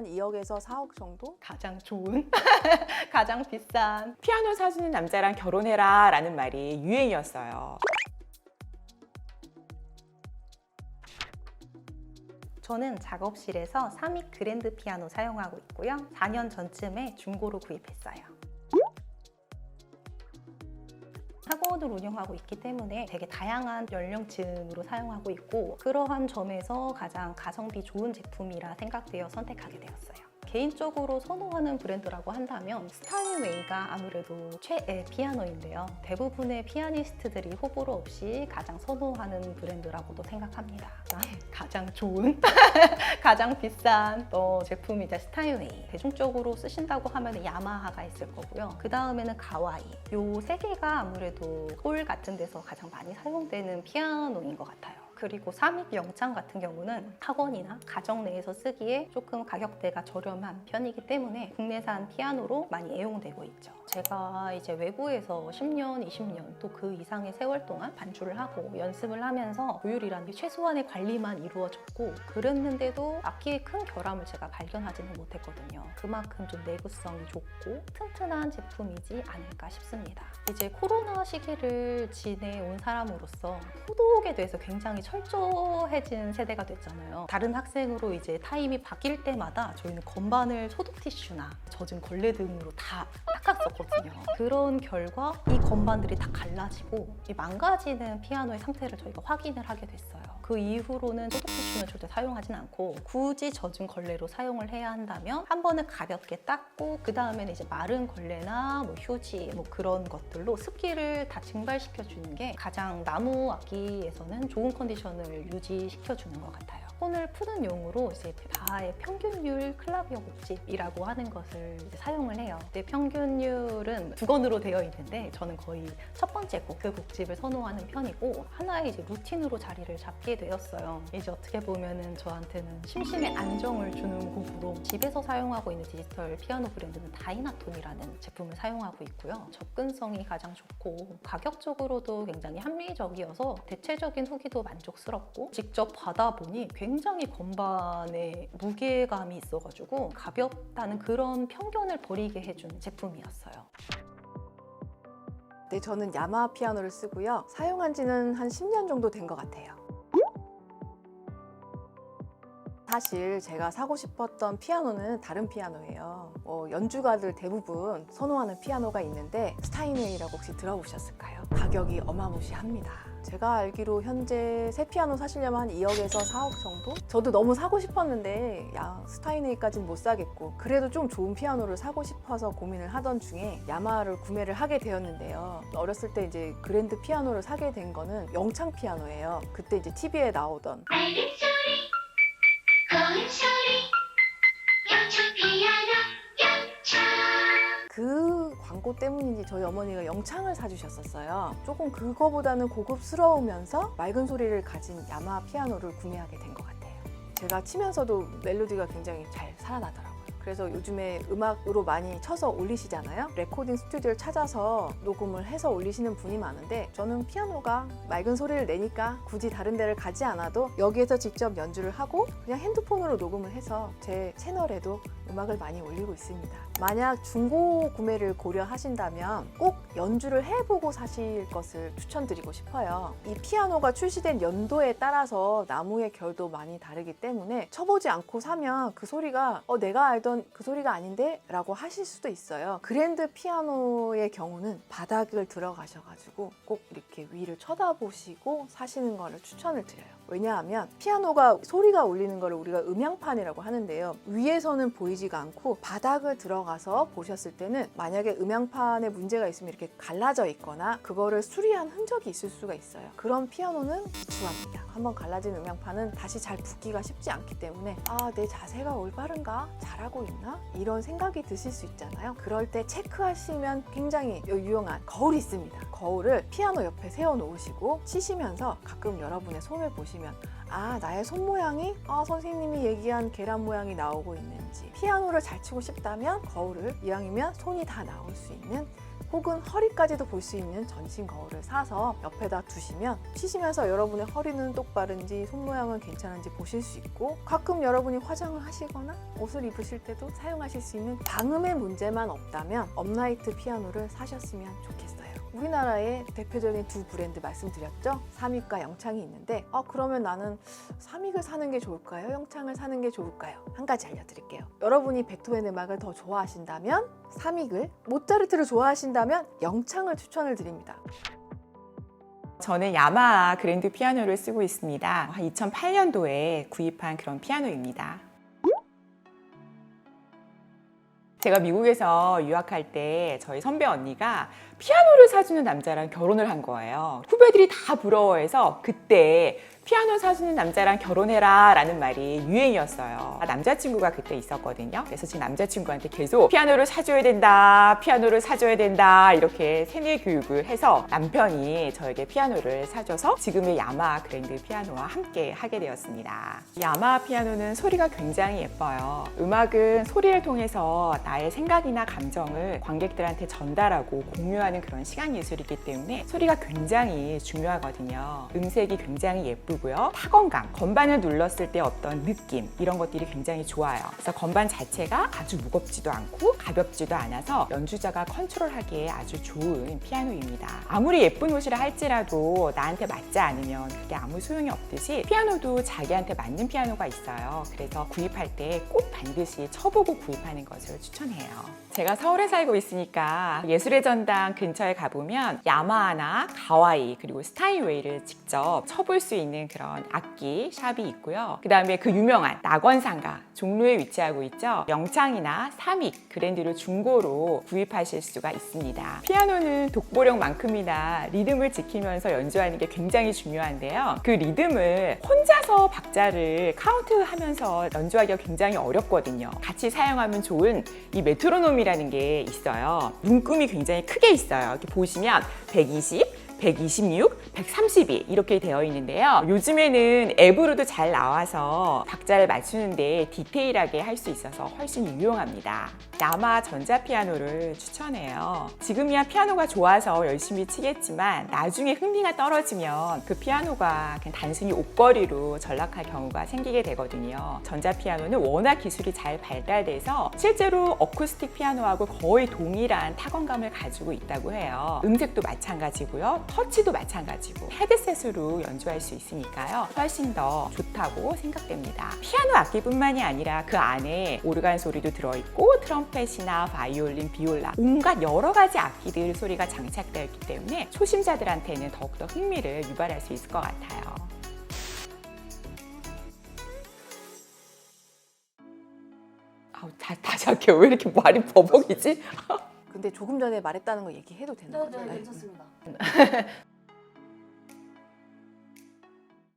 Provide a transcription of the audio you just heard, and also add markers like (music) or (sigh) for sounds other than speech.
한 2억에서 4억 정도? 가장 좋은, (laughs) 가장 비싼. 피아노 사주는 남자랑 결혼해라 라는 말이 유행이었어요. 저는 작업실에서 사믹 그랜드 피아노 사용하고 있고요. 4년 전쯤에 중고로 구입했어요. 학원을 운영하고 있기 때문에 되게 다양한 연령층으로 사용하고 있고 그러한 점에서 가장 가성비 좋은 제품이라 생각되어 선택하게 되었어요. 개인적으로 선호하는 브랜드라고 한다면 스타인웨이가 아무래도 최애 피아노인데요. 대부분의 피아니스트들이 호불호 없이 가장 선호하는 브랜드라고도 생각합니다. 그다음에 가장 좋은, (laughs) 가장 비싼 어, 제품이 이제 스타인웨이. 대중적으로 쓰신다고 하면 야마하가 있을 거고요. 그 다음에는 가와이. 요 세 개가 아무래도 홀 같은 데서 가장 많이 사용되는 피아노인 것 같아요. 그리고 삼익 영창 같은 경우는 학원이나 가정 내에서 쓰기에 조금 가격대가 저렴한 편이기 때문에 국내산 피아노로 많이 애용되고 있죠. 제가 이제 외부에서 10년, 20년 또 그 이상의 세월 동안 반주를 하고 연습을 하면서 조율이라는 게 최소한의 관리만 이루어졌고 그랬는데도 악기의 큰 결함을 제가 발견하지는 못했거든요. 그만큼 좀 내구성이 좋고 튼튼한 제품이지 않을까 싶습니다. 이제 코로나 시기를 지내온 사람으로서 소독에 대해서 굉장히 철저해진 세대가 됐잖아요. 다른 학생으로 이제 타임이 바뀔 때마다 저희는 건반을 소독 티슈나 젖은 걸레 등으로 다 닦았었거든요. 그런 결과 이 건반들이 다 갈라지고 이 망가지는 피아노의 상태를 저희가 확인을 하게 됐어요. 그 이후로는 소독 티슈는 절대 사용하진 않고 굳이 젖은 걸레로 사용을 해야 한다면 한 번은 가볍게 닦고 그 다음에는 이제 마른 걸레나 뭐 휴지 뭐 그런 것들로 습기를 다 증발시켜 주는 게 가장 나무 악기에서는 좋은 컨디션을 유지시켜 주는 것 같아요. 손을 푸는 용으로 이제 바하의 평균율 클라비어 곡집이라고 하는 것을 사용을 해요. 근데 평균율은 두 건으로 되어 있는데 저는 거의 첫 번째 곡 그 곡집을 선호하는 편이고 하나의 이제 루틴으로 자리를 잡게 되었어요. 이제 어떻게 보면은 저한테는 심심의 안정을 주는 곡으로 집에서 사용하고 있는 디지털 피아노 브랜드는 다이나톤이라는 제품을 사용하고 있고요. 접근성이 가장 좋고 가격적으로도 굉장히 합리적이어서 대체적인 후기도 만족스럽고 직접 받아보니 굉장히 건반에 무게감이 있어가지고 가볍다는 그런 편견을 버리게 해준 제품이었어요. 네, 저는 야마 피아노를 쓰고요. 사용한 지는 한 10년 정도 된 것 같아요. 사실 제가 사고 싶었던 피아노는 다른 피아노예요. 뭐 연주가들 대부분 선호하는 피아노가 있는데 스타인웨이라고 혹시 들어보셨을까요? 가격이 어마무시합니다. 제가 알기로 현재 새 피아노 사시려면 한 2억에서 4억 정도? 저도 너무 사고 싶었는데 야 스타인웨이까지는 못 사겠고 그래도 좀 좋은 피아노를 사고 싶어서 고민을 하던 중에 야마를 구매를 하게 되었는데요. 어렸을 때 이제 그랜드 피아노를 사게 된 거는 영창 피아노예요. 그때 이제 TV에 나오던 맑은 소리 고운 소리 광고 때문인지 저희 어머니가 영창을 사주셨었어요. 조금 그거보다는 고급스러우면서 맑은 소리를 가진 야마 피아노를 구매하게 된 것 같아요. 제가 치면서도 멜로디가 굉장히 잘 살아나더라고요. 그래서 요즘에 음악으로 많이 쳐서 올리시잖아요. 레코딩 스튜디오를 찾아서 녹음을 해서 올리시는 분이 많은데 저는 피아노가 맑은 소리를 내니까 굳이 다른 데를 가지 않아도 여기에서 직접 연주를 하고 그냥 핸드폰으로 녹음을 해서 제 채널에도 음악을 많이 올리고 있습니다. 만약 중고 구매를 고려하신다면 꼭 연주를 해보고 사실 것을 추천드리고 싶어요. 이 피아노가 출시된 연도에 따라서 나무의 결도 많이 다르기 때문에 쳐보지 않고 사면 그 소리가 어, 내가 알던 그 소리가 아닌데? 라고 하실 수도 있어요. 그랜드 피아노의 경우는 바닥을 들어가셔가지고 꼭 이렇게 위를 쳐다보시고 사시는 거를 추천을 드려요. 왜냐하면 피아노가 소리가 울리는 거를 우리가 음향판이라고 하는데요. 위에서는 보이지 가 않고 바닥을 들어가서 보셨을 때는 만약에 음향판에 문제가 있으면 이렇게 갈라져 있거나 그거를 수리한 흔적이 있을 수가 있어요. 그런 피아노는 비추합니다. 한번 갈라진 음향판은 다시 잘 붙기가 쉽지 않기 때문에 아, 내 자세가 올바른가? 잘하고 있나? 이런 생각이 드실 수 있잖아요. 그럴 때 체크하시면 굉장히 유용한 거울이 있습니다. 거울을 피아노 옆에 세워 놓으시고 치시면서 가끔 여러분의 손을 보시면 아 나의 손 모양이 아 선생님이 얘기한 계란 모양이 나오고 있는지 피아노를 잘 치고 싶다면 거울을 이왕이면 손이 다 나올 수 있는 혹은 허리까지도 볼 수 있는 전신 거울을 사서 옆에다 두시면 치시면서 여러분의 허리는 똑바른지 손 모양은 괜찮은지 보실 수 있고 가끔 여러분이 화장을 하시거나 옷을 입으실 때도 사용하실 수 있는 방음의 문제만 없다면 업라이트 피아노를 사셨으면 좋겠어요. 우리나라의 대표적인 두 브랜드 말씀드렸죠? 삼익과 영창이 있는데 아 그러면 나는 삼익을 사는 게 좋을까요? 영창을 사는 게 좋을까요? 한 가지 알려드릴게요. 여러분이 베토벤 음악을 더 좋아하신다면 삼익을, 모차르트를 좋아하신다면 영창을 추천을 드립니다. 저는 야마하 그랜드 피아노를 쓰고 있습니다. 2008년도에 구입한 그런 피아노입니다. 제가 미국에서 유학할 때 저희 선배 언니가 피아노를 사주는 남자랑 결혼을 한 거예요. 후배들이 다 부러워해서 그때 피아노 사주는 남자랑 결혼해라 라는 말이 유행이었어요. 아, 남자친구가 그때 있었거든요. 그래서 제 남자친구한테 계속 피아노를 사줘야 된다, 피아노를 사줘야 된다 이렇게 세뇌 교육을 해서 남편이 저에게 피아노를 사줘서 지금의 야마하 그랜드 피아노와 함께 하게 되었습니다. 야마하 피아노는 소리가 굉장히 예뻐요. 음악은 소리를 통해서 나의 생각이나 감정을 관객들한테 전달하고 공유 하는 그런 시간 예술이기 때문에 소리가 굉장히 중요하거든요. 음색이 굉장히 예쁘고요. 타건감, 건반을 눌렀을 때 어떤 느낌 이런 것들이 굉장히 좋아요. 그래서 건반 자체가 아주 무겁지도 않고 가볍지도 않아서 연주자가 컨트롤하기에 아주 좋은 피아노입니다. 아무리 예쁜 옷이라 할지라도 나한테 맞지 않으면 그게 아무 소용이 없듯이 피아노도 자기한테 맞는 피아노가 있어요. 그래서 구입할 때 꼭 반드시 쳐보고 구입하는 것을 추천해요. 제가 서울에 살고 있으니까 예술의 전당 근처에 가보면 야마하나 가와이 그리고 스타인웨이를 직접 쳐볼 수 있는 그런 악기 샵이 있고요. 그 다음에 그 유명한 낙원상가 종로에 위치하고 있죠. 영창이나 삼익 그랜드를 중고로 구입하실 수가 있습니다. 피아노는 독보령만큼이나 리듬을 지키면서 연주하는 게 굉장히 중요한데요. 그 리듬을 혼자서 박자를 카운트하면서 연주하기가 굉장히 어렵거든요. 같이 사용하면 좋은 이 메트로놈이라는 게 있어요. 문금이 굉장히 크게 있어요. 이렇게 보시면 120, 126, 132 이렇게 되어 있는데요. 요즘에는 앱으로도 잘 나와서 박자를 맞추는데 디테일하게 할 수 있어서 훨씬 유용합니다. 야마 전자피아노를 추천해요. 지금이야 피아노가 좋아서 열심히 치겠지만 나중에 흥미가 떨어지면 그 피아노가 그냥 단순히 옷걸이로 전락할 경우가 생기게 되거든요. 전자피아노는 워낙 기술이 잘 발달돼서 실제로 어쿠스틱 피아노하고 거의 동일한 타건감을 가지고 있다고 해요. 음색도 마찬가지고요. 터치도 마찬 가지고 헤드셋으로 연주할 수 있으니까요. 훨씬 더 좋다고 생각됩니다. 피아노 악기뿐만이 아니라 그 안에 오르간 소리도 들어있고 트럼펫이나 바이올린, 비올라 온갖 여러 가지 악기들 소리가 장착되어 있기 때문에 초심자들한테는 더욱더 흥미를 유발할 수 있을 것 같아요. 아우, 다, 다시 할게요. 왜 이렇게 말이 버벅이지? 근데 조금 전에 말했다는 거 얘기해도 되는 거죠? 네, 네, 괜찮습니다. (laughs)